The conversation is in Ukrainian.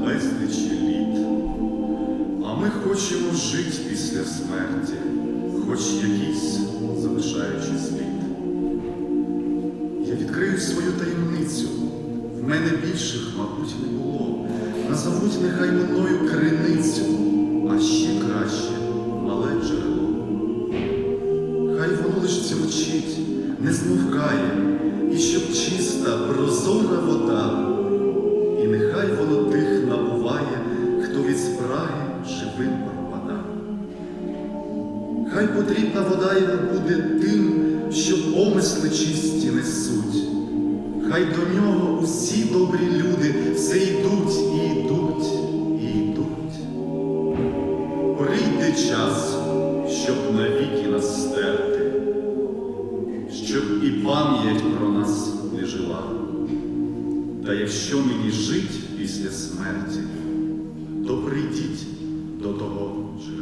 безлічі літ. А ми хочемо жити після смерті, хоч якийсь залишаючи слід. Я відкрию свою таємницю. В мене більших, мабуть, не було. Назовуть нехай мною криницю, а ще краще мале джерело. Хай воно лиш цілчить, не змовкає, і щоб чиста, прозора вода, Хай потрібна вода йому буде тим, що помисли чисті несуть. Хай до нього усі добрі люди все йдуть і йдуть і йдуть. Прийде час, щоб навіки нас стерти, щоб і пам'ять про нас не жила. Та якщо мені жить після смерті, то прийдіть до того джерела.